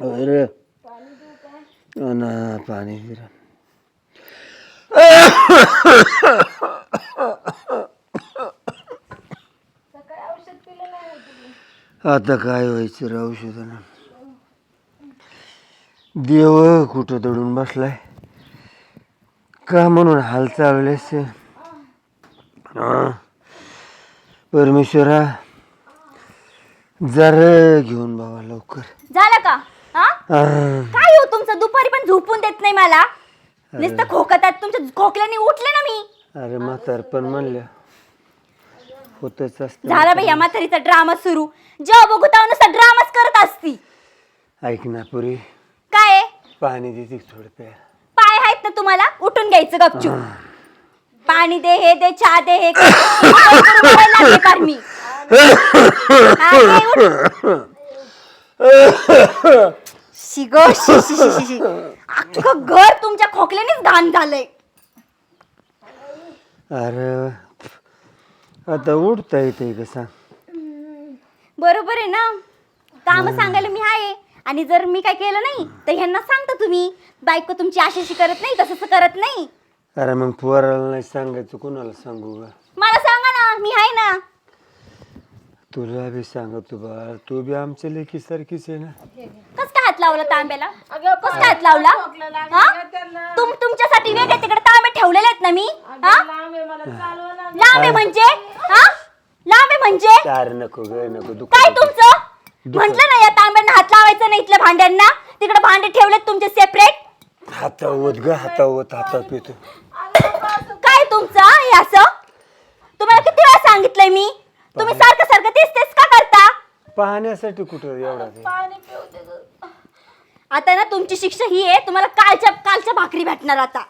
अरे ना पाणी फिर आता काय व्हायचं राहू ना देव कुठं दडून बसलाय? का म्हणून हाल चालवलेस परमेश्वरा जरा घेऊन बाबा लवकर. झालं का? हा? काय हो तुमचं? दुपारी पण झोपून देत नाही मला. नुसतं खोकतात. तुमच्या खोकल्याने उठले ना मी. अरे म्हातार पण म्हणलं होतच असत. झाला बाई या म्हातारीचा ड्रामा सुरू. जेव्हा बघू तेव्हा नुसता ड्रामाच करत असती. ऐक ना पुरी. काय? आहे? पाणी देते थोडं प्या. पाय आहेत ना तुम्हाला? उठून घ्यायचं गपचूप. पाणी दे हे दे चहा दे हे कर. बोलायला लागले मी? हा, दे, उठ. शिगो शी शी शी शी शी. अख्खं घर तुमच्या खोकल्यानेच घाण झालंय. अरे आता उठता येते का सांग? बरोबर आहे ना? काम सांगायला मी आहे. आणि जर मी काय केलं नाही तर ह्यांना सांगता तुम्ही. बायको तुमची आशाशी करत नाही तसं करत नाही. अरे मग पोराला नाही सांगायचं कोणाला सांगू ग मला सांगा ना मी आहे ना. तुला बी सांगतो बा तू बी आमच्या लेखी सारखीच आहे ना. कस काय हात लावला तांब्याला? कस काय हात लावला? हा? तुम तुमच्यासाठी वेगळे तिकडे तांबे ठेवलेले आहेत ना मी? हा? लांब आहे म्हणजे? हा? लांब आहे म्हणजे? अरे नको ग नको दुःख काय तुमचं? म्हंटल ना या तांब्यांना हात लावायचं नाही इथल्या भांड्यांना. तिकडे भांडे ठेवलेत तुमचे सेपरेट हातावत ग हातावत हातात पितो. काय तुमचं हे असं? तुम्हाला किती वेळा सांगितलंय मी? तुम्ही सारखं सारखं तेच तेच का करता? पाहण्यासाठी कुठं एवढा ते आता ना तुमची शिक्षा ही आहे तुम्हाला कालच्या कालच्या भाकरी भेटणार आता.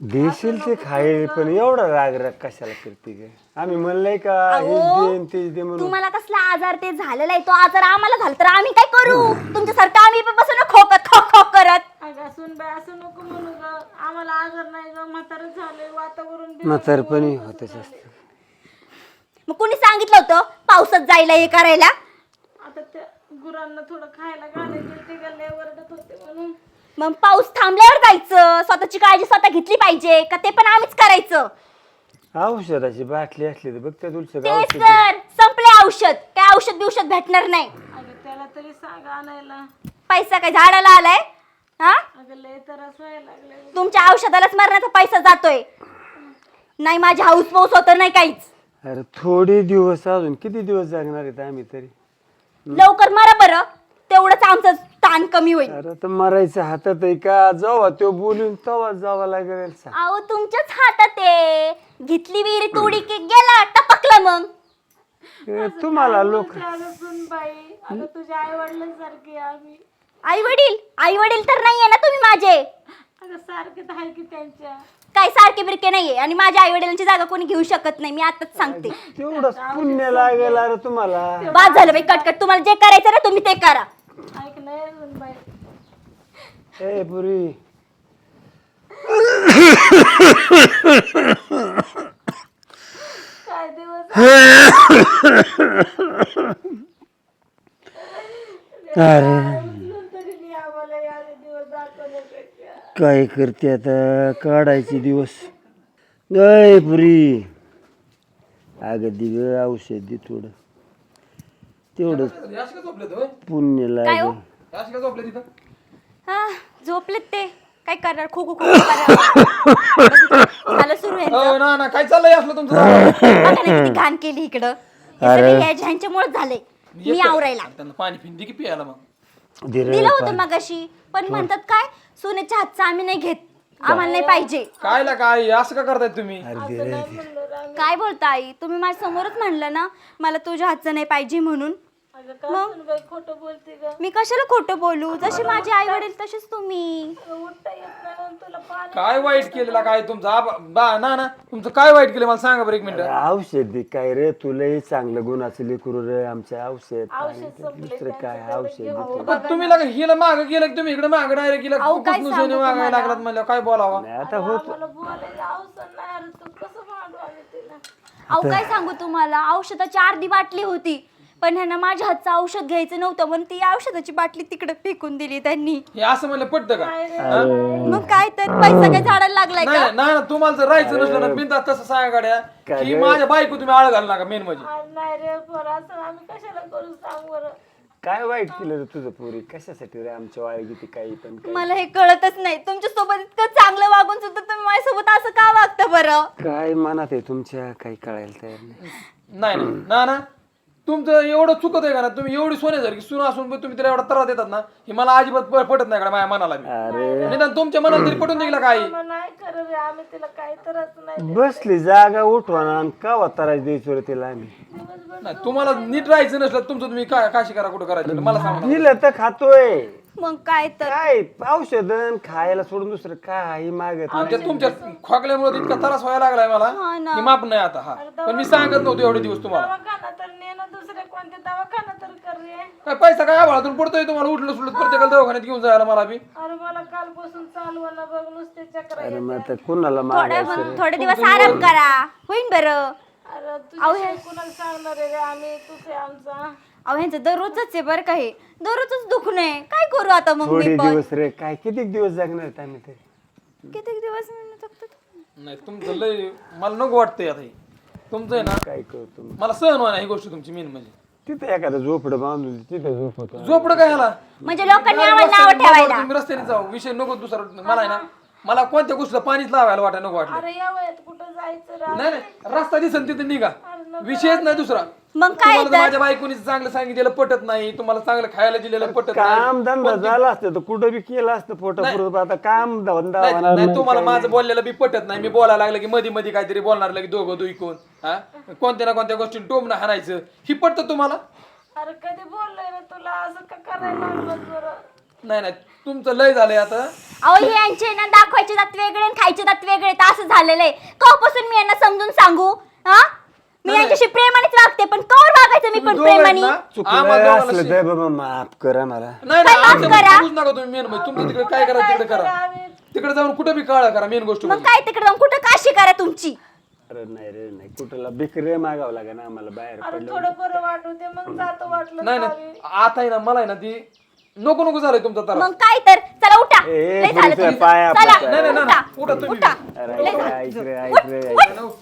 देशील ते खाईल पण एवढा राग राग कशाला करते ग? आम्ही म्हणलंय का हेच अहो, दे तेच दे म्हणून. तुम्हाला कसला आजार ते झालेला आहे तो आजार आम्हाला झाला तर आम्ही काय करू? तुमच्यासारखं आम्ही पण बसून खोकत खोक खोक करत. अगं सुनबाई असं नको म्हणू ग. आम्हाला आजार नाही ग म्हातारं झालंय वातावरण बी- म्हातारपणी होतच असत. मग कुणी सांगितलं होतं पावसात जायला हे करायला? आता त्या गुरांना थोडं खायला घालायचे ते गल्ले ओरडत होते म्हणून. मग पाऊस थांबल्यावर जायचं? स्वतःची काळजी स्वतः घेतली पाहिजे का ते पण आम्हीच करायचं? औषधाची बाटली असली तर बघ त्या तुलचं औषध. संपले औषध. काय औषध बिवषध भेटणार नाही. अगं त्याला तरी सांग आणायला. पैसा काय झाडाला आलाय? हा? अगं लय त्रास व्हायला लागले तुमच्या औषधालाच मरण्याचा पैसा जातोय. नाही माझी हाऊस पाऊस होत नाही काहीच. अरे थोडे दिवस अजून किती दिवस जगणार आहेत आम्ही तरी? लवकर मरा बरं. तेवढंच आमचं ताण कमी होईल. अरे तर मरायचं हातात आहे का? जावा तो बोलून तवा जावा लागेल. अहो तुमच्याच हातात आहे. घेतली विहिरी तोडी की गेला टपकलं मग. ए, तुम्हाला लोक अगं अगं तुझ्या आई वडिलांसारखी आम्ही. आई वडील आई वडील तर नाहीये ना तुम्ही माझे? अगं सारखे तर आहे की त्यांच्या. काय सारखे बिरके नाहीये? आणि माझ्या आई वडिलांची जागा कोणी घेऊ शकत नाही मी आताच सांगते. तेवढंच पुण्य लागेल अरे तुम्हाला. बाद झालं बाई कटकट. तुम्हाला जे करायचं ना तुम्ही ते करा. ऐक नाही सुनबाई ए पुरी. काय दिवस? अरे तरी मी आम्हाला या दिवस दाखवण्यापेक्षा काय करते आता? काढायचे दिवस. गय पुरी. अगं दिग औषध दे थोडं. तेवढं अशी का झोपले होय पुण्य काय हो? लागेल. अशी का झोपले तिथं हा झोपलेत ते. काय करणार? खो खो खो खो करणार. झालं सुरू आहे ना ना काय चाललंय असलं तुमचं? दारावर? बघा ना किती घाण केली इकडं. हे ह्यांच्यामुळे झाले. मी. आवरायला. त्यांना पाणी फिंदी की प्यायला मग. दिलं होतं मगाशी. पण म्हणतात काय? सोन्याच्या हातचं आम्ही नाही घेत. आम्हाला नाही पाहिजे. कायला काय? असं का करताय तुम्ही? अरे दे रे दे. काय बोलता आई? तुम्ही माझ्या समोरच म्हणलं ना मला तुझ्या हातचं नाही पाहिजे म्हणून. अगं का सुनबाई खोटं बोलते ग? मी कशाला खोटं बोलू? जसे माझे आई वडील तसेच तुम्ही. उठता येत नाही म्हणून तुला पाणी काय वाईट केलेला काय तुमचं? आबा- बा ना ना. तुमचं काय वाईट केलं? मला सांगा बरं एक मिनिट. औषध दे काय रे? तुलाही चांगलं गुणाचं लेकरू रे आमच्या औषध. पाणी दुसरं काय औषध दे. पण तुम्ही लगा हिला माग गेलं की तुम्ही इकडे माग डायरेक्ट गेला अहो, काय कुठून सोने मागायला लागलात म्हणलं काय बोलावा? नाही, आता होत मला बोलायला अवसर नाही अरे तू कसं भांडू अहो काय सांगू तुम्हाला? औषधाची अर्धी बाटली होती. पण ह्यांना माझ्या हातचं औषध घ्यायचं नव्हतं म्हणून ती औषधाची बाटली तिकडे फेकून दिली त्यांनी. हे असं म्हणलं पटतं का? मग काय तर पैसा काय झाडाला लागलाय नाही का? नाही ना तुम्हाला जर राहायचं नसलं ना बिंदास तसं सांगा गाड्या की? माझ्या बायको तुम्ही आळ घाल नका मेन म्हणजे. आज नाही रे पोरं असं आम्ही कशाला करू सांग बरं. काय वाईट केलं रे तुझं पोरी? कशासाठी रे आमच्या वाळी किती काही पण काय मला हे कळतच नाही. तुमच्यासोबत इतकं चांगलं वागून सुद्धा तुम्ही माझ्यासोबत असं का वागता बरं? काय मनात आहे तुमच्या? काही कळायला तयार नाही. नाही नाही. ना ना. तुमचं एवढं चुकत आहे का ना? तुम्ही एवढी सोन्यासारखी सुना असून पण तुम्ही तिला एवढा त्रास देतात ना हे मला अजिबात प- पटत नाही का माझ्या मनाला बी. अरे. निदान तुमच्या मनाला तरी पटून दिला काही मग नाही खरं रे आम्ही तिला काही तरच नाही बसली जागा उठवा ना आणि का त्रास द्यायचो रे तिला आम्ही? नाही तुम्हाला नीट राहायचं नसलं तुमचं तुम्ही काय काशी करा कुठं करायचं? मला सांगा ना. दिलं तर खातोय. मग काय तर. काय औषधन खायला सोडून दुसरं काही मागत तुमच्या खोकल्यामुळे इतका त्रास व्हायला लागलाय मला. हा ना. की माप नाही आता हा. पण मी सांगत नव्हतो एवढे दिवस तुम्हाला. दवाखाना तर नेणं दुसरे कोणते दवाखाना तर कर रे. काय पैसा काय आभाळातून पडतोय तुम्हाला? उठलं सुटलं प्रत्येकाला दवाखान्यात घेऊन जायला मला बी. अरे मला कालपासून बघ नुसते चक्र अरे मग आता कुणाला थोडे मागायचं थोडे दिवस आराम करा. होईन बरं. अरे तुझ्या कुणाला सांगणार आहे रे? आम्ही तुझे आमचा. अहो ह्यांचं दररोजच आहे बरं का हे. दररोजच दुखणं आहे. करू आता मग थोडे मी पण. दिवस रे. काय किती दिवस जगणार आहेत आम्ही तरी किती दिवस मी जगतो? नाही तुमचं लय मला नको वाटतंय आता हे. तुमचं आहे ना काय करतो? मला सहन व्हायला ही गोष्ट तुमची मेन म्हणजे. तिथे एखादं झोपडं बांधून तिथे झोपतो झोपडं काय ह्याला? म्हणजे लोकांनी आम्हाला नाव ठेवायला. तुम्ही रस्त्याने जाऊ. विषय नको दुसरा मला आहे ना मला कोणत्या गोष्टीला पाणीच लावायला वाटायला नको वाटलं. अरे या वयात कुठं जायचं रे नाही नाही रस्ता दिसन तिथे निघा. विषयच नाही दुसरा. मग काय तुम्हाला माझ्या बायकोनी चांगलं सांगितलेलं पटत नाही तुम्हाला चांगलं खायला दिलेलं पटत नाही. काम धंदा झाला असतं तर कुठं बी केलं असतं पुरत आता काम धंदा नाही होणार नाही, नाही. तुम्हाला माझं बोललेलं बी पटत नाही. मी बोलायला लागलं की मध्ये मध्ये काहीतरी बोलणार लगे दोघं दुई कोण हा? कोणत्या ना कोणत्या गोष्टी टोमणं हाणायचं. ही पटतं तुम्हाला? अरे कधी बोललोय रे तुला? असं का करायला लागलं बरं? नाही नाही तुमचं लय झालंय आता. अहो हे यांचे ना दाखवायचे दात वेगळे आणि खायचे दात वेगळे तर असं झालेलं आहे कवापासून मी यांना समजून सांगू? हा? मी यांच्याशी प्रेमानेच वागते पण कवर वागायचं मी पण दोघं आहेत प्रेमाने ना, चुकलं आम्हाला दोघांना असलं शे- तर बाबा माफ करा मला. नाही काय नाही माफ करा? बोलूच नका तुम्ही मेन म्हणजे. तुमचं तिकडे काय करा तिकडे करा. तिकडे जाऊन कुठे बी काळा करा मेन गोष्ट मग म्हणजे. काय तिकडे जाऊन कुठं काशी करा तुमची? अरे नाही रे नाही कुठला बिकरे मागावं लागेल आम्हाला बाहेर अरे पडलं थोडं बरं वाटू दे मग जातो वाटलं नाही नाही आता आहे ना मला आहे ना ती नको नको झालंय तुमचा त्रास. मग काय तर? चला उठा. ए, लय झालं पुढचं तुमचं. पाया चला पडतं. नाही, नाही, नाही, उठा. नाही. उठा तुम्ही. उठा. अरे लय झालं. ऐक रे उठ, ऐक रे. उठ.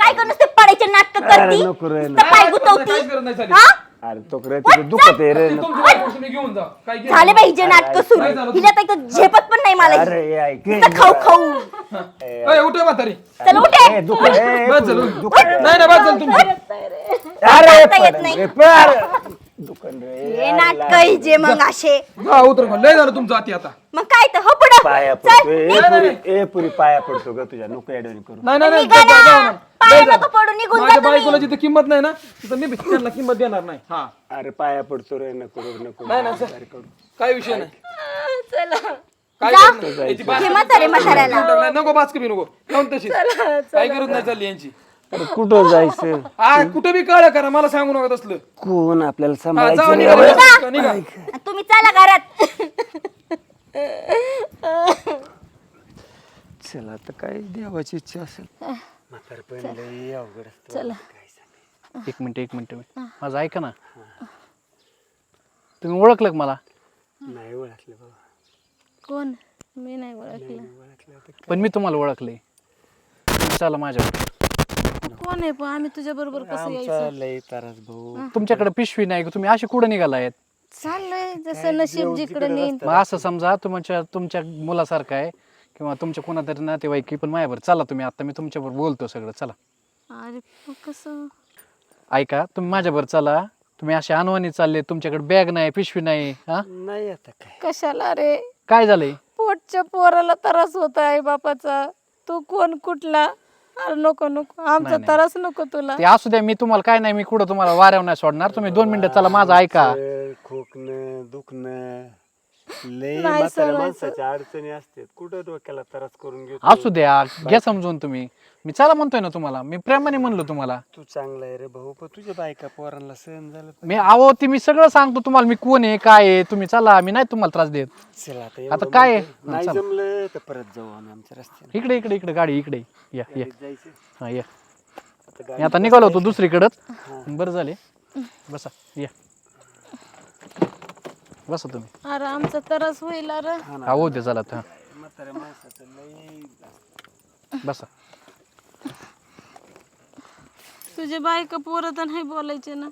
काय करू नुसते पडायचे नाटक अरे करती? नको रे नुसतं पाय नाही, गुतवती. काहीच गरज नाही झाली. हा? अरे तो करे तिथे दुखत आहे रे. ती तुमची बायको तुम्ही घेऊन जा. काय घेऊन झाले पाहिजे नाटक सुरू. काय झालं? हिला तर इथं झेपत पण नाही मला. अरे ऐक. नुसतं खाऊ खाऊ. ए, उठे म्हातारी. चल उठे. ए, बस झालं. नाही नाही बस झालं तुमचं अरे चालता येत नाही. रे. दुकान रे. हे नाटक जे मग असे. जा उतर लय झालं तुमचं आती आता. मग काय तर हो पुढं. पाया चल पडतो ए पुरी ए पुरी पाया पडतो ग तुझ्या. नको अडवणी करू. नाही नाही नाही. निघा जा- जा- जाऊ ना. ना. पाया लय झालं. नको पडू, निघून जा माझ्या तुम्ही. बायकोला जिथे किंमत नाही ना तिथं मी बी त्यांना किंमत देणार नाही. हा. अरे पाया पडतो रे. नको रे, नको. नाही नाही बाहेर करू. काय विषय नाही. चला. काय. याची बास- हे म्हातारे म्हाताऱ्याला. नाही, नको बाच कमी नको. तशी काय गरज नाही चालली यांची. अरे कुठं जायचं? हा कुठे बी काळ करा मला सांगू नका तसलं. कोण आपल्याला हा, सांभाळायचं जाऊ रे? निघा निघा तुम्ही चला घरात. चला आता काय देवाची इच्छा असेल. म्हातारपण लई अवघड असतं. काय सांगायचं. एक मिनिट एक मिनिट. माझं ऐका ना. तुम्ही ओळखलं का मला? नाही ओळखलं बाबा. कोण? मी नाही ओळखलं. पण मी तुम्हाला ओळखले. चला माझ्यावर कोण आहे पण आम्ही तुझ्या बरोबर कसं यायचं? आमचा लई तारास भाऊ. तुमच्याकडे पिशवी नाही का तुम्ही असे कुठं निघालायत चाललंय जसं नशीब जिकडे नेईन. मग असं समजा तुमच्या तुमच्या मुलासारखं आहे किंवा तुमच्या कोणातरी नातेवाईक पण माझ्यावर चला तुम्ही आता मी तुमच्याबरोबर बोलतो सगळं चला. अरे पण कसं? ऐका तुम्ही माझ्याबरोबर चला. तुम्ही असे अनवाणी चालले तुमच्याकडे बॅग नाही पिशवी नाही हा? नाही आता काय. कशाला रे? काय झालंय? पोटच्या पोराला त्रास होत आहे बापाचा. तू कोण कुठला? अरे नको नको. आमचा नाही. त्रास नको तुला. ते असू द्या मी तुम्हाला काय नाही मी कुठं तुम्हाला वाऱ्यावर नाही सोडणार. तुम्ही दोन मिनिटं चला माझं ऐका. खोकणं दुखणं. लई नाही म्हाताऱ्या सरायचं. माणसाच्या अडचणी असतात. कुठं डोक्याला त्रास करून घेतो असू द्या घ्या समजून तुम्ही. मी चला म्हणतोय ना तुम्हाला. मी प्रेमाने म्हणलो तुम्हाला. तू चांगला आहे रे भाऊ पण तुझ्या बायका पोरांना सहन झालं मी आहो ते मी सगळं सांगतो तुम्हाला. मी कोण आहे काय आहे? तुम्ही चला मी नाही तुम्हाला त्रास देत. चला आता एवढं काय आहे? म्हणतो. नाही चला. जमलं तर परत जाऊ आम्ही आमच्या रस्त्याने. इकडे इकडे इकडे गाडी इकडे. या या. जायचं? हा या. मी आता निघालो होतो दुसरीकडंच. बरं झाले. बसा या. बसा तुम्ही. अरे आमचा तरच होईल अरे. हा हो दे चला म्हाताऱ्या माणसाचं लई बसा. तुझे बायका पोरं तर नाही बोलायचे ना.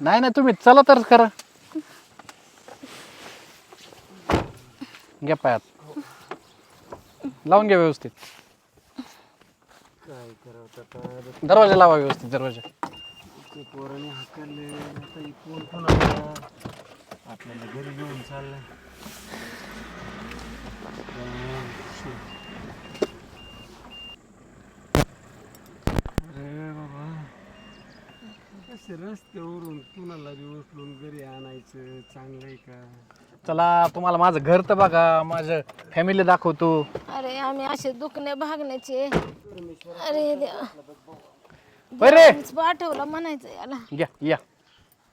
नाही नाही तुम्ही चला तर करा. घ्या पायात. लावून घ्या व्यवस्थित. काय करावं आता? दरवाजा लावा व्यवस्थित दरवाजा. ते पोराने हाकलले. आता ही पोर कोणाला? आपल्याला घरी घेऊन चाललंय. अरे बाबा कसे रस्त्यावरून कुणाला बी उचलून घरी आणायचं? चांगलं आहे का? चला तुम्हाला माझं घर तर बघा माझं फॅमिली दाखवतो. अरे आम्ही असे दुखणे भागण्याचे. अरे देवा. पाठवलं म्हणायचं याला. घ्या या.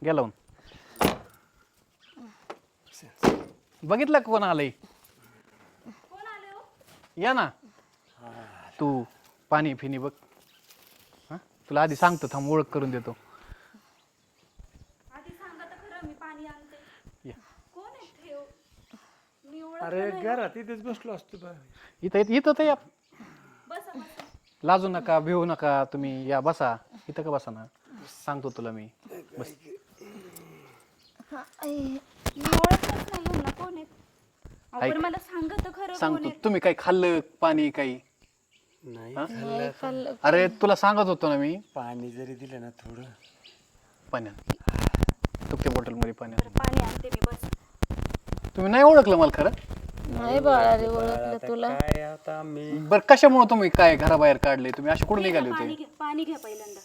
घ्या लावून. बघितलं का कोण आलंय? या ना. तू पाणी फिनी बघ. हा? तुला आधी सांगतो थांब ओळख करून देतो. आधी सांगा तर खरं मी पाणी आणते. या. कोण आहे ठेव मी ओळख अरे घरात इथेच बसलो असतो बा. इथं इथं इथं तर या बसा बसा. लाजू नका भिवू नका तुम्ही या बसा. इथं का बसा ना? सांगतो तुला मी. बस. हा. मी ओळखच नाही ह्यांना कोण आहेत? अहो, ऐक. पण मला सांगा तर खरं कोण सांगतो आहेत? तुम्ही काही खाल्लं पाणी काही? नाही नाही खाल्लं अरे तुला सांगत होतो ना मी. पाणी जरी दिलं ना थोडं. पाण्यात तुमच्या बॉटलमध्ये पाण्यात बरं पाणी आणते मी बस. तुम्ही नाही ओळखलं मला खरं? नाही बाळा रे ओळखलं तुला. काय आता मी? बरं कशामुळे तुम्ही काय घराबाहेर काढले? तुम्ही असे कुठे निघाले पाणी होते पाणी घ्या पहिल्यांदा?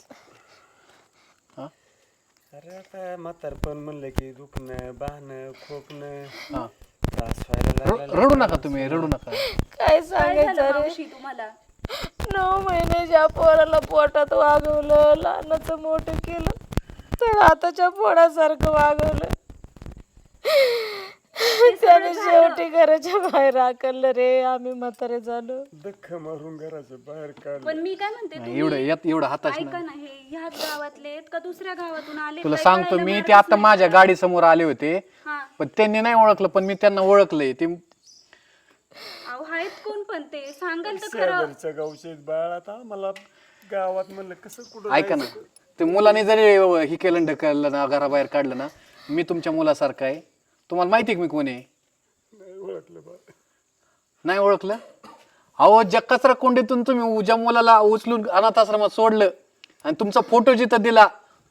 अरे आता म्हातारपण म्हणलं की दुखणं बहाणं खोकणं. हा. त्रास व्हायला लागला रडू नका तुम्ही रडू नका. काय काय सांगायचं झालं रे? मावशी तुम्हाला? नऊ महिन्याच्या पोराला पोटात वागवलं लहानाचं मोठं केलं तर आताच्या पोरासारखं वागवलं. त्याने शेवटी घराच्या बाहेर हाकललं रे आम्ही म्हातारे झालो. दख मारून घराच्या बाहेर काढलं. पण मी काय म्हणते नाही, एवढं यात एवढं हाताश ऐका ना हे ह्याच गावातले आहेत का दुसऱ्या गावातून आले? तुला सांगतो कळायला मी ते आता नाही. माझ्या गाडी समोर आले होते. हा. पण त्यांनी नाही ओळखलं पण मी त्यांना ओळखलंय. ते अहो आहेत कोण पण ते? सांगाल तर खरं. शेजारच्या गावचे बाळ आता मला गावात म्हणलं कसं कुठं ऐका ना. ते मुलाने जरी हे केलं ढकललं ना घराबाहेर काढलं ना मी तुमच्या मुलासारखा आहे. तुम्हाला माहिती आहे का मी कोण आहे? नाही ओळखलं बा. नाही ओळखलं? अहो ज्या कचरा कोंडीतून तुम्ही ज्या मुलाला उचलून अनाथ आश्रमात सोडलं आणि तुमचा फोटो जिथं दिला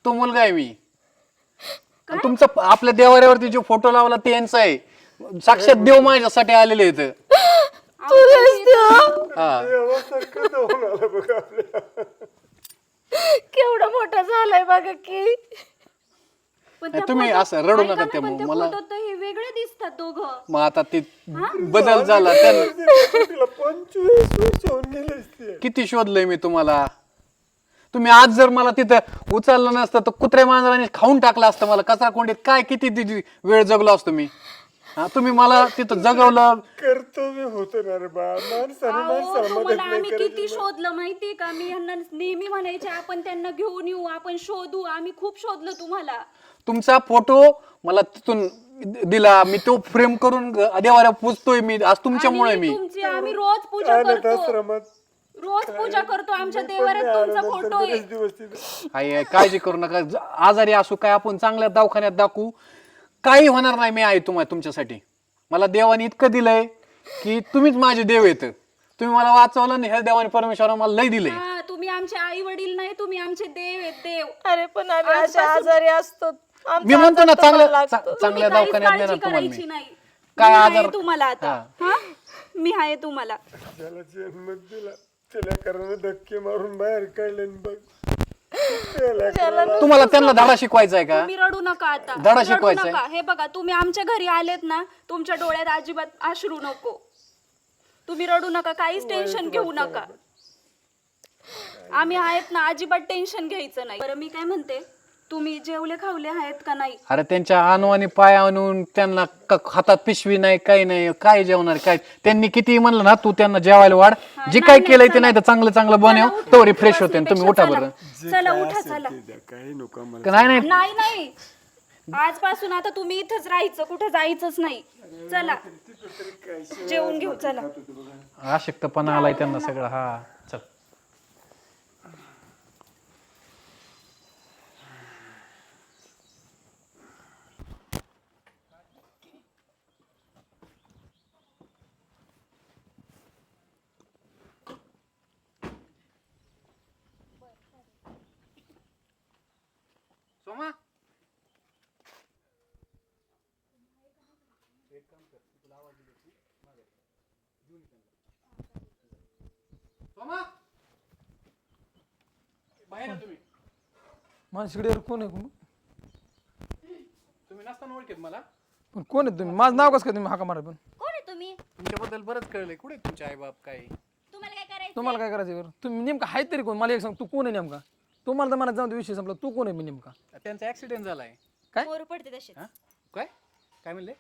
तो मुलगा आहे मी. आणि तुमचा आपल्या देवाऱ्यावरती जो फोटो लावला ते यांचा आहे. साक्षात देव माझ्यासाठी आलेले आहेत. हा. देवासारखं जाऊन आलं बघा आपल्या? केवढा मोठा झालाय बघा की. पण नाही, त्या तुम्ही असं रडू ऐका नका ना, ते पण त्या मला- हे वेगळे दिसतात दोघं. मग आता ते बदल झाला. त्यांना तिला पंचवीस वर्ष होऊन गेले असते. किती शोधलंय मी तुम्हाला? तुम्ही आज जर मला तिथं उचललं नसतं तर कुत्र्या मांजराने खाऊन टाकलं असतं मला. कचरा कोंडीत काय किती ति- वेळ जगलो असतो मी? हा तुम्ही मला तिथं जगवलं. कर्तव्य होतं ना रे बा. माणसाने अहो, माणसाला मदत तुम्हाला नाही आम्ही करायची किती शोधलं माहितीये का? मी यांना नेहमी म्हणायचे आपण त्यांना घेऊन येऊ आपण शोधू आम्ही खूप शोधलं तुम्हाला. तुमचा फोटो मला तिथून दिला मी तो फ्रेम करून देवाऱ्या पुजतोय मी आज तुमच्यामुळे मी. तुमची आम्ही रोज पूजा करतो. रोज पूजा करतो आमच्या देवाऱ्यात तुमचा फोटो आहे. आई काळजी करू नका. ज- आजारी असू काय आपण चांगल्या दवाखान्यात दाखवू. काही होणार नाही मी आहे तुम्हाला तुमच्यासाठी. मला देवाने इतकं दिलंय की तुम्हीच माझे देव येत तुम्ही मला वाचवलं आणि ह्या देवाने परमेश्वरानं मला लय दिलंय. हा तुम्ही आमचे आई वडील नाही तुम्ही आमचे देव आहेत देव. अरे पण आम्ही अशा आजारी असतो. मी म्हणतो ना चांगल्या चा-. चांगल्या तुम्ही काहीच दवाखान्यात काळजी नेणार तुम्हाला करायची मी. नाही. काय मी आहे आजार- तुम्हाला आता. हा. मी आहे तुम्हाला. त्याला जन्म दिला. त्याला कारण धक्के मारून बाहेर काढले आणि बघ. त्याला करायला- तुम्हाला त्यांना धडा शिकवायचा आहे का? तुम्ही रडू नका आता. धडा रडू शिकवायचा. नका. हे बघा तुम्ही आमच्या घरी आलेत ना तुमच्या डोळ्यात अजिबात अश्रू नको. तुम्ही रडू नका काहीच टेन्शन घेऊ नका. आम्ही आहेत ना अजिबात टेन्शन घ्यायचं नाही. बरं मी काय म्हणते? तुम्ही जेवले खावले आहेत का नाही? अरे त्यांच्या आणवानी पाय आणून त्यांना क- हातात पिशवी नाही काही नाही काय जेवणार काय? त्यांनी किती म्हणलं ना तू त्यांना जेवायला वाढ. जे काय केलंय ते नाही तर चांगलं चांगलं बनव तोरी फ्रेश होते आणि तुम्ही उठा बरं. चला उठा चला. काही नको मला का नाही नाही? नाही नाही. आजपासून आता तुम्ही इथंच राहायचं कुठं जायचंच नाही. चला. जेवून घेऊ चला. अशक्तपणा आलाय त्यांना सगळं हा. सोमा! बाहेर या तुम्ही. मानसिकडे कोण आहे कोण? तुम्ही नसताना ओळखीत मला. पण कोण आहे तुम्ही? माझं नाव कसं काय तुम्ही हाका मारा पण? कोण आहे तुम्ही? तुमच्याबद्दल बरंच कळलंय. कुठे आहेत तुमचे आई बाप काय तुम्हाला काय करायचं तुम्हाला काय करायचं बरं? तुम्ही नेमका आहे तरी कोण? मला एक सांग तू कोण आहे नेमका? तुम्हाला तर मला जाऊन दे, विषय संपला. तू कोण आहे मी नेमका? त्यांचा ऍक्सिडेंट झालाय. मोर पडते तसे? काय? काय म्हणले?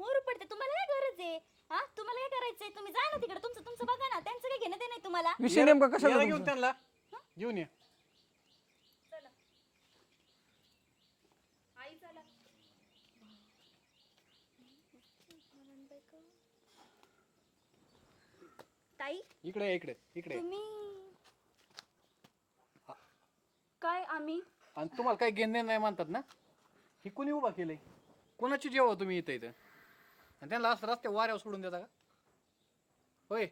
मोर पडते. तुम्हाला काय गरज आहे? हा? तुम्हाला काय करायचंय? तुम्ही जा ना तिकडे. तुमचं तुमचं बघा ना. त्यांचं काय घेणं ते नाही तुम्हाला. विषय नेमका कशाला याला तुमचा? घेऊन त्यांना. घेऊन ये. ताई? इकडे ये, इकडे इकडे ये. तुम्ही काय आम्ही? आणि तुम्हाला काही घेणे नाही म्हणतात ना? हे कोणी उभा केलंय? कोणाची जेव्हा तुम्ही इथं इथं? आणि त्यांना असं रस्ते वाऱ्यावर सोडून देता का? होय.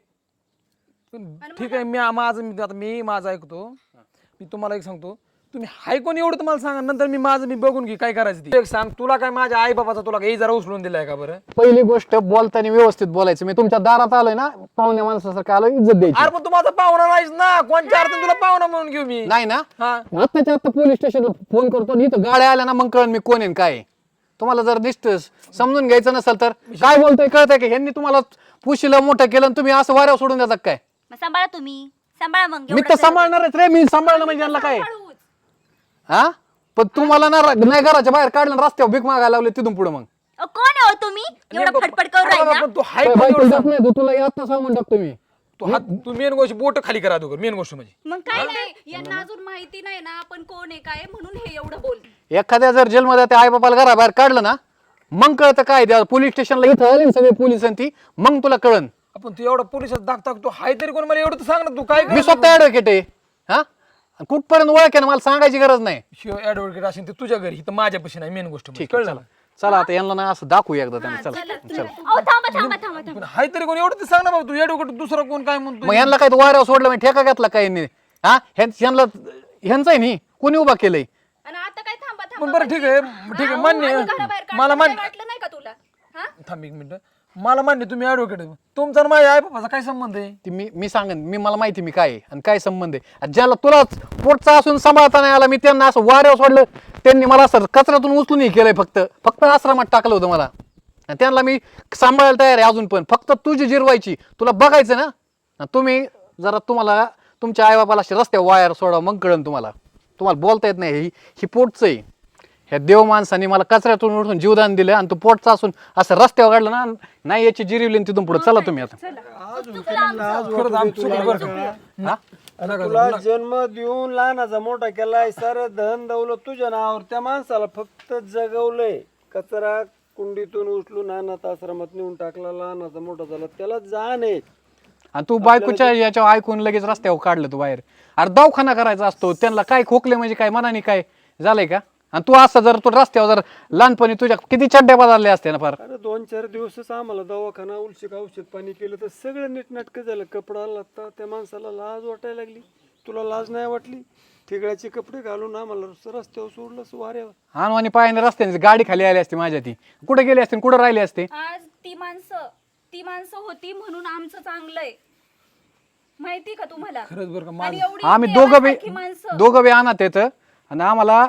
पण ठीक आहे मी माझं मी आता मी माझं ऐकतो. मी तुम्हाला एक सांगतो. तुम्ही हाय कोण एवढं तुम्हाला सांगा नंतर मी माझं मी बघून घे काय करायचं ते. एक सांग तुला काय माझ्या आई बाबाचा तुला काही जरा उचलून दिलाय का बरं? पहिली गोष्ट बोलताना व्यवस्थित बोलायचं. मी तुमच्या दारात आलोय ना पाहुण्या माणसासारखं आलो इज्जत द्यायची. अरे पण तू माझा पाहुणा नाहीस ना. कोणच्या अर्थाने तुला पाहुणा म्हणून घेऊ मी? नाही ना. हा. आत्ताच्या आता पोलीस स्टेशनला फोन करतो आणि इथं गाड्या आल्या ना मग कळण मी कोण आहे आणि काय आहे. तुम्हाला जर दिसतं समजून घ्यायचं नसेल तर काय बोलतोय कळतंय की? ह्यांनी तुम्हाला पुशीला मोठं केलं आणि तुम्ही असं वाऱ्यावर सोडून देता का काय? मग सांभाळा तुम्ही. सांभाळा मग मी तर सांभाळणारच रे मी सांभाळणं म्हणजे यांना काय? हा? पण तुम्हाला ना नाही घराच्या बाहेर काढलं आणि रस्त्यावर भीक मागायला लावले तिथून पुढे मग. कोण आहे हो तुम्ही? एवढं फटफट करून अरे बाबा, राहिला पण तू हाय एवढं? सांग. तुला आता सांगून टाकतो मी. तू हात तू मेन गोष्ट बोट खाली करा तू मेन गोष्ट म्हणजे. मग काय नाही यांना अजून माहिती नाही ना आपण कोण आहे काय आहे, म्हणून हे एवढं बोल. एखाद्या जर जेलमध्ये त्या आई बापाला घराबाहेर काढलं ना मग कळतं काय त्या पोलीस स्टेशनला इथं आले ना सगळे पोलीस आणि ती मग तुला कळन. आपण तू एवढा पोलिसात दाग टाक तू हाय तरी कोण मला एवढं तर सांग ना तू काय मी स्वतः ऍडव्होकेट आहे. हा? आणि कुठपर्यंत ओळख आहे ना मला सांगायची गरज नाही. ऍडव्होकेट असेल ते तुझ्या घरी इथं माझ्यापाशी नाही मेन गोष्ट म्हणजे. कळलं चला आता यांना ना असं दाखवूया एकदा त्यांना. चला चला अहो थांबा थांबा थांबा थांबा. पण हाय तरी कोण? एवढं सांग ना बाबा तू. ऍडव्होकेट दुसरा कोण काय म्हणतो मग यांना काय वाऱ्यावर सोडलं म्हणजे ठेका घेतला काय यांनी? हा? ह्यां- ह्यांना ह्यांचं आहे नी. कोणी उभा केलंय? आणि आता काय थांबा पण थांबा बरं ठीक आहे. ठीक आहे मान्य. घराबाहेर काढलं, मला काय मान्य वाटलं नाही का तुला? हा? थांब एक मिनिट. मला मान्य तुम्ही ऍडव्होकेट तुमचा आणि माझ्या आई बाबाचा काय संबंध आहे? ती मी मी सांगेन. मी मला माहिती मी काय आहे आणि काय संबंध आहे. आणि ज्याला तुलाच पोटचा असून सांभाळता नाही आला मी त्यांना असं वाऱ्यावर सोडलं त्यांनी मला असं कचऱ्यातून उचलून हे केलंय फक्त. फक्त आश्रमात टाकलं होतं मला. आणि त्यांना मी सांभाळायला तयार आहे अजून पण. फक्त तुझी जिरवायची. तुला बघायचं ना? तुम्ही जरा तुम्हाला तुमच्या आईबापाला असे रस्त्यावर वायर सोडा मग कळन तुम्हाला. तुम्हाला बोलता येत नाही. ही ही पोटचं आहे. ह्या देव माणसाने मला कचऱ्यातून उठून जीवदान दिलं आणि तू पोटचा असून असं रस्त्यावर काढलं ना नाही याची जिरवली आणि तिथून पुढे. चला तुम्ही आता. तुला जन्म देऊन लहानाचा मोठा केलाय सारं धन दौलत तुझ्या नावावर त्या माणसाला फक्त जगवलंय. कचरा कुंडीतून उचलून अनाथ आश्रमात नेऊन टाकला लहानाचा मोठा झाला त्याला जाण आहे. आणि तू बायकोच्या याच्यावर ऐकून लगेच रस्त्यावर काढलं तू बाहेर. अरे दवाखाना करायचा असतो त्यांना काय खोकले म्हणजे काय मनाने काय झालंय का? आणि तू असं जर तू रस्त्यावर जर लहानपणी तुझ्या किती चड्ड्या बदलल्या असते ना फार? अरे दोन चार दिवसच आम्हाला दवाखाना उलशिक औषध पाणी केलं तर सगळं नीटनाटकं झालं. कपडा लागता त्या माणसाला लाज वाटायला लागली. तुला लाज नाही वाटली? ठिगळ्याचे कपडे घालून आम्हाला रस्त्यावर सोडलं वाऱ्यावर आणि पायाने रस्त्याने गाडी खाली आली असते माझ्या ती. कुठे गेली असते कुठं राहिली असते? आज ती माणसं ती माणसं होती म्हणून आमचं चांगलंय माहिती का तुम्हाला? खरंच बरं का आणि माझं एवढी आम्ही दोघं बी देवासारखी माणसं. दोघं बी आणत येत आणि आम्हाला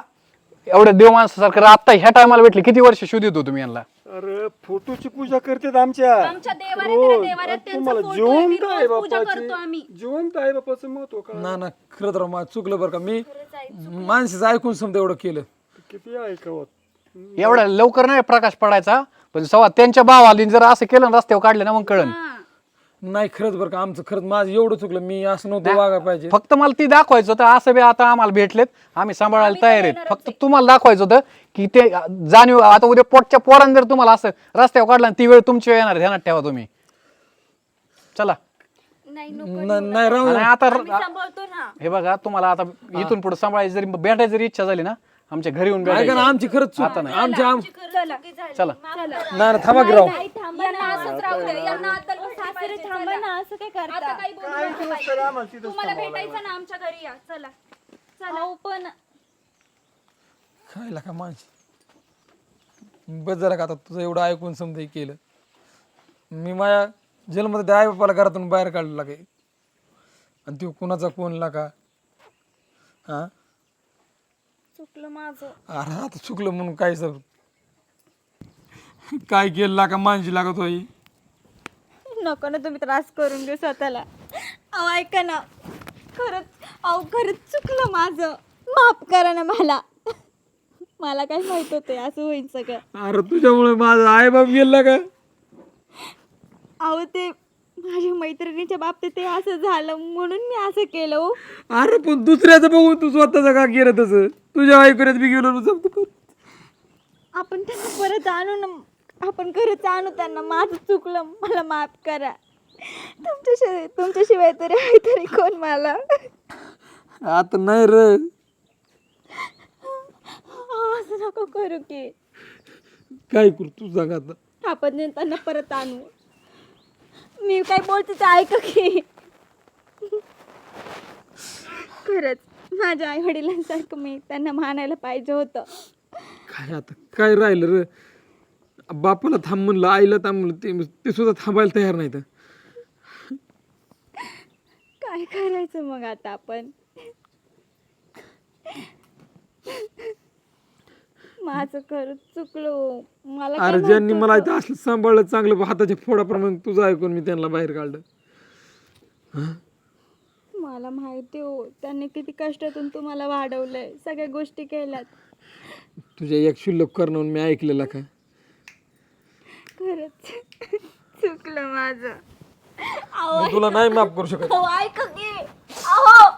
एवढं देव माणसासारखं आता ह्या टायमाला भेटले किती वर्ष शोधित होतो तुम्ही यांना? अरे फोटोची पूजा करतात आमच्या. आमच्या देवाऱ्यात देवाऱ्यात त्यांचा तुम्हाला फोटो जिवंत आहे, आहे रोज पूजा करतो आम्ही. बापाची जिवंत आहे बापाचं महत्त्व का? ना ना खरंच राव माझं चुकलं बरं का. मी माणसाचं ऐकून समजा एवढं केलं. किती ऐकवत एवढा लवकर नाही प्रकाश पडायचा पण सवा त्यांच्या भावाली जर असं केलं ना रस्त्यावर काढलं ना मग कळन. नाही खरंच बरं का आमचं खरंच माझं एवढं चुकलं मी असं नव्हतं वागायला पाहिजे. फक्त मला ती दाखवायचं होतं असं बी आता आम्हाला भेटलेत आम्ही सांभाळायला तयार आहेत. फक्त तुम्हाला दाखवायचं होतं की ते जाणीव आता उद्या पोटच्या पोरांनी जर तुम्हाला असं रस्त्यावर काढलं ना, ती वेळ तुमची वेळ येणार ध्यानात ठेवा तुम्ही. चला. नाही न- नाही राहू. आणि आता सांभाळतो ना. हे बघा तुम्हाला आता इथून पुढे सांभाळायची जरी भेटायची जरी इच्छा झाली ना आमच्या घरी येऊन ऐका ना आमची खरंच चूक आमची आम चला. चला. नाही ना थांबा की राव. यांना असंच राहू दे. यांना आता सासरे थांबा ना असं काय करता? आता काही बोलू नका बाई. तुम्हाला भेटायचं ना आमच्या घरी या. चला. चला पण खायला का माझी बस जरा का आता तुझं एवढं ऐकून समजा केलं. मी माझ्या जन्मात त्या आई बापाला घरातून बाहेर काढलं लागे आणि तो कुणाचा कोण लागा? हा? चुकलं माझं. अरे आता चुकलं म्हणून काय सर? काय केलं लागा मांजी लागत होई नको ना तुम्ही त्रास करून घेऊ स्वतःला. अहो ऐका ना. खरंच अहो खरंच चुकलं माझं. माफ करा ना मला. मला काय माहीत होते असं होईल सगळं. अरे तुझ्यामुळे माझा आई बाप गेला का? अहो ते माझ्या मैत्रिणीच्या बाबतीत ते असं झालं म्हणून मी असं केलं हो. अरे पण दुसऱ्याचं बघून तू स्वतःचं का केलं तसं? तुझ्या ऐकण्यात मी गेलो जमतो आपण त्यांना परत आणू ना. आपण खरंच आणू त्यांना. माझं चुकलं. मला माफ करा. तुमच्याशिवाय तुमच्याशिवाय तरी आहे तरी कोण मला? आता नाही रे. अहो, असं नको करू की. काय करू तू सांग आता. आपण त्यांना परत आणू. मी काय बोलते ते ऐका की. खरंच. माझ्या आई वडिलांसारखं मी त्यांना मानायला पाहिजे होतं. काय आता? काय राहिलं रे? बापाला थांब म्हणलं आईला थांब म्हणलं ते ते सुद्धा थांबायला तयार नाही तर काय करायचं मग आता आपण? माझं खरंच चुकलो मला काय अरे ज्यांनी माहीत मला होतं? इथं असलं सांभाळलं चांगलं हाताच्या फोडाप्रमाणे तुझं ऐकून मी त्यांना बाहेर काढलं. मला माहिती हो त्यांनी किती कष्टातून तुम्हाला वाढवलंय सगळ्या गोष्टी केल्यात. तुझ्या एक शुल्लक करणं मी ऐकलेला का? खरंच. चुकलं माझं. तुला नाही माफ करू शकत. ऐका की. अहो